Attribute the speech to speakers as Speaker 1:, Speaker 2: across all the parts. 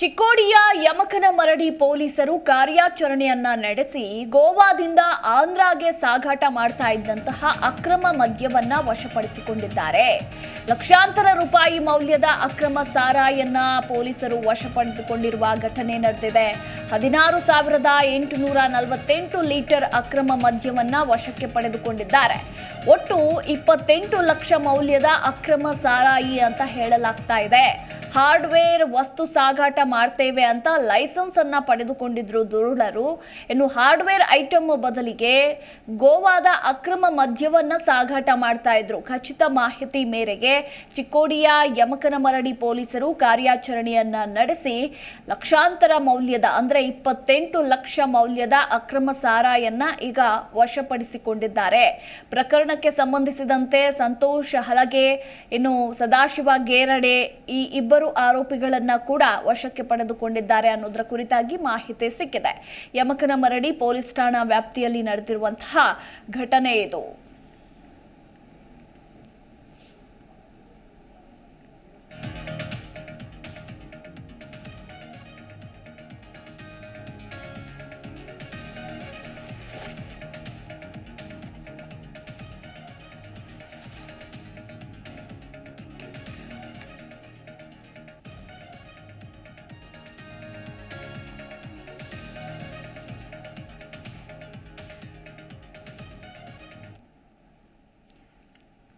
Speaker 1: ಚಿಕ್ಕೋಡಿಯ ಯಮಕನ ಮರಡಿ ಪೊಲೀಸರು ಕಾರ್ಯಾಚರಣೆಯನ್ನ ನಡೆಸಿ ಗೋವಾದಿಂದ ಆಂಧ್ರಾಗೆ ಸಾಗಾಟ ಮಾಡ್ತಾ ಇದ್ದಂತಹ ಅಕ್ರಮ ಮದ್ಯವನ್ನ ವಶಪಡಿಸಿಕೊಂಡಿದ್ದಾರೆ. ಲಕ್ಷಾಂತರ ರೂಪಾಯಿ ಮೌಲ್ಯದ ಅಕ್ರಮ ಸಾರಾಯನ್ನ ಪೊಲೀಸರು ವಶಪಡಿಸಿಕೊಂಡಿರುವ ಘಟನೆ ನಡೆದಿದೆ. ಹದಿನಾರು ಸಾವಿರದ ಎಂಟುನೂರ ನಲವತ್ತೆಂಟು ಲೀಟರ್ ಅಕ್ರಮ ಮದ್ಯವನ್ನ ವಶಕ್ಕೆ ಪಡೆದುಕೊಂಡಿದ್ದಾರೆ. ಒಟ್ಟು ಇಪ್ಪತ್ತೆಂಟು ಲಕ್ಷ ಮೌಲ್ಯದ ಅಕ್ರಮ ಸಾರಾಯಿ ಅಂತ ಹೇಳಲಾಗ್ತಾ ಇದೆ. ಹಾರ್ಡ್ವೇರ್ ವಸ್ತು ಸಾಗಾಟ ಮಾಡ್ತೇವೆ ಅಂತ ಲೈಸೆನ್ಸ್ ಅನ್ನ ಪಡೆದುಕೊಂಡಿದ್ರು ದುರುಳರು. ಇನ್ನು ಹಾರ್ಡ್ವೇರ್ ಐಟಮ್ ಬದಲಿಗೆ ಗೋವಾದ ಅಕ್ರಮ ಮದ್ಯವನ್ನ ಸಾಗಾಟ ಮಾಡ್ತಾ ಇದ್ರು. ಖಚಿತ ಮಾಹಿತಿ ಮೇರೆಗೆ ಚಿಕ್ಕೋಡಿಯ ಯಮಕನಮರಡಿ ಪೊಲೀಸರು ಕಾರ್ಯಾಚರಣೆಯನ್ನ ನಡೆಸಿ ಲಕ್ಷಾಂತರ ಮೌಲ್ಯದ ಅಂದ್ರೆ ಇಪ್ಪತ್ತೆಂಟು ಲಕ್ಷ ಮೌಲ್ಯದ ಅಕ್ರಮ ಸಾರಾಯನ್ನ ಈಗ ವಶಪಡಿಸಿಕೊಂಡಿದ್ದಾರೆ. ಪ್ರಕರಣಕ್ಕೆ ಸಂಬಂಧಿಸಿದಂತೆ ಸಂತೋಷ ಹಲಗೆ, ಇನ್ನು ಸದಾಶಿವ ಗೇರಡೆ ಈ ಇಬ್ಬರು ಆರೋಪಿಗಳನ್ನ ಕೂಡ ವಶಕ್ಕೆ ಪಡೆದುಕೊಂಡಿದ್ದಾರೆ ಅನ್ನೋದರ ಕುರಿತಾಗಿ ಮಾಹಿತಿ ಸಿಕ್ಕಿದೆ. ಯಮಕನ ಮರಡಿ ಪೊಲೀಸ್ ಠಾಣಾ ವ್ಯಾಪ್ತಿಯಲ್ಲಿ ನಡೆದಿರುವಂತಹ ಘಟನೆ ಇದು.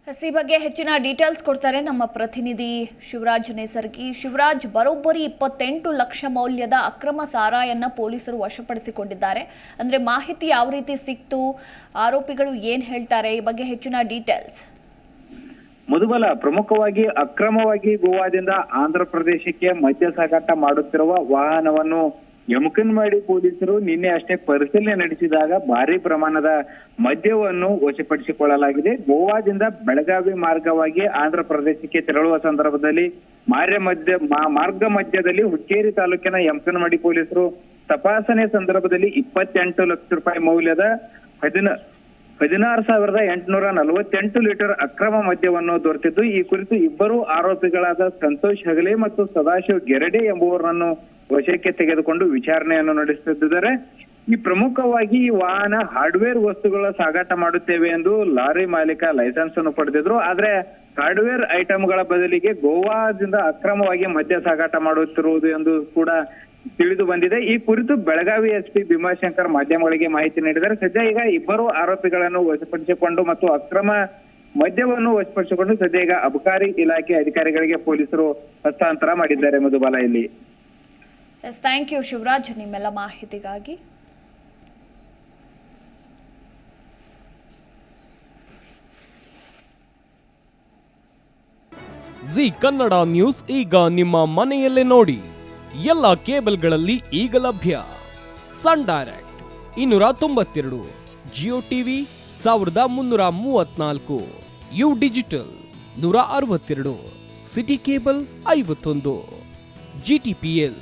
Speaker 1: ಈ ಬಗ್ಗೆ ಹೆಚ್ಚಿನ ಡೀಟೇಲ್ಸ್ ಕೊಡ್ತಾರೆ ನಮ್ಮ ಪ್ರತಿನಿಧಿ ಶಿವರಾಜ್ ನೇಸರ್ಗಿ. ಶಿವರಾಜ್, ಬರೋಬ್ಬರಿ ಇಪ್ಪತ್ತೆಂಟು ಲಕ್ಷ ಮೌಲ್ಯದ ಅಕ್ರಮ ಸಾರಾಯನ್ನ ಪೊಲೀಸರು ವಶಪಡಿಸಿಕೊಂಡಿದ್ದಾರೆ. ಅಂದ್ರೆ ಮಾಹಿತಿ ಯಾವ ರೀತಿ ಸಿಕ್ತು, ಆರೋಪಿಗಳು ಏನ್ ಹೇಳ್ತಾರೆ, ಈ ಬಗ್ಗೆ ಹೆಚ್ಚಿನ ಡೀಟೇಲ್ಸ್
Speaker 2: ಮಧುಬಲ, ಪ್ರಮುಖವಾಗಿ ಅಕ್ರಮವಾಗಿ ಗೋವಾದಿಂದ ಆಂಧ್ರ ಪ್ರದೇಶಕ್ಕೆ ಮದ್ಯ ಸಾಗಾಟ ಮಾಡುತ್ತಿರುವ ವಾಹನವನ್ನು ಯಮಕನ್ಮಾಡಿ ಪೊಲೀಸರು ನಿನ್ನೆ ಅಷ್ಟೇ ಪರಿಶೀಲನೆ ನಡೆಸಿದಾಗ ಭಾರಿ ಪ್ರಮಾಣದ ಮದ್ಯವನ್ನು ವಶಪಡಿಸಿಕೊಳ್ಳಲಾಗಿದೆ. ಗೋವಾದಿಂದ ಬೆಳಗಾವಿ ಮಾರ್ಗವಾಗಿ ಆಂಧ್ರ ಪ್ರದೇಶಕ್ಕೆ ತೆರಳುವ ಸಂದರ್ಭದಲ್ಲಿ ಮಾರ್ಯ ಮಧ್ಯ ಮಾರ್ಗ ಮಧ್ಯದಲ್ಲಿ ಹುಚ್ಚೇರಿ ತಾಲೂಕಿನ ಯಮಕನ್ವಾಡಿ ಪೊಲೀಸರು ತಪಾಸಣೆ ಸಂದರ್ಭದಲ್ಲಿ ಇಪ್ಪತ್ತೆಂಟು ಲಕ್ಷ ರೂಪಾಯಿ ಮೌಲ್ಯದ ಹದಿನ, ಹದಿನಾರು ಸಾವಿರದ ಎಂಟುನೂರ ನಲವತ್ತೆಂಟು ಲೀಟರ್ ಅಕ್ರಮ ಮದ್ಯವನ್ನು ದೊರೆತಿದ್ದು, ಈ ಕುರಿತು ಇಬ್ಬರು ಆರೋಪಿಗಳಾದ ಸಂತೋಷ್ ಹಗಲೆ ಮತ್ತು ಸದಾಶಿವ್ ಗೆರಡೆ ಎಂಬುವರನ್ನು ವಶಕ್ಕೆ ತೆಗೆದುಕೊಂಡು ವಿಚಾರಣೆಯನ್ನು ನಡೆಸುತ್ತಿದ್ದಾರೆ. ಈ ಪ್ರಮುಖವಾಗಿ ವಾಹನ ಹಾರ್ಡ್ವೇರ್ ವಸ್ತುಗಳ ಸಾಗಾಟ ಮಾಡುತ್ತೇವೆ ಎಂದು ಲಾರಿ ಮಾಲೀಕ ಲೈಸೆನ್ಸ್ ಅನ್ನು ಪಡೆದಿದ್ರು. ಆದ್ರೆ ಹಾರ್ಡ್ವೇರ್ ಐಟಮ್ಗಳ ಬದಲಿಗೆ ಗೋವಾದಿಂದ ಅಕ್ರಮವಾಗಿ ಮದ್ಯ ಸಾಗಾಟ ಮಾಡುತ್ತಿರುವುದು ಎಂದು ಕೂಡ ತಿಳಿದು ಬಂದಿದೆ. ಈ ಕುರಿತು ಬೆಳಗಾವಿ ಎಸ್ಪಿ ಭೀಮಾಶಂಕರ್ ಮಾಧ್ಯಮಗಳಿಗೆ ಮಾಹಿತಿ ನೀಡಿದ್ದಾರೆ. ಸದ್ಯ ಈಗ ಇಬ್ಬರು ಆರೋಪಿಗಳನ್ನು ವಶಪಡಿಸಿಕೊಂಡು ಮತ್ತು ಅಕ್ರಮ ಮದ್ಯವನ್ನು ವಶಪಡಿಸಿಕೊಂಡು ಸದ್ಯ ಈಗ ಅಬಕಾರಿ ಇಲಾಖೆ ಅಧಿಕಾರಿಗಳಿಗೆ ಪೊಲೀಸರು ಹಸ್ತಾಂತರ ಮಾಡಿದ್ದಾರೆ. ಮಧುಬಾಲ ಇಲ್ಲಿ
Speaker 1: ಎಸ್ ಥ್ಯಾಂಕ್ ಯು ಶಿವರಾಜ್ ನಿಮ್ಮೆಲ್ಲ ಮಾಹಿತಿಗಾಗಿ.
Speaker 3: ಜಿ ಕನ್ನಡ ನ್ಯೂಸ್ ಈಗ ನಿಮ್ಮ ಮನೆಯಲ್ಲೇ ನೋಡಿ. ಎಲ್ಲ ಕೇಬಲ್ಗಳಲ್ಲಿ ಈಗ ಲಭ್ಯ. ಸನ್ ಡೈರೆಕ್ಟ್ ಇನ್ನೂರ ತೊಂಬತ್ತೆರಡು ಜಿಯೋ ಟಿವಿ ಸಾವಿರದ ಮುನ್ನೂರ ಮೂವತ್ನಾಲ್ಕು ಯು ಡಿಜಿಟಲ್ ನೂರ ಅರವತ್ತೆರಡು ಸಿಟಿ ಕೇಬಲ್ ಐವತ್ತೊಂದು ಜಿ ಟಿ ಪಿ ಎಲ್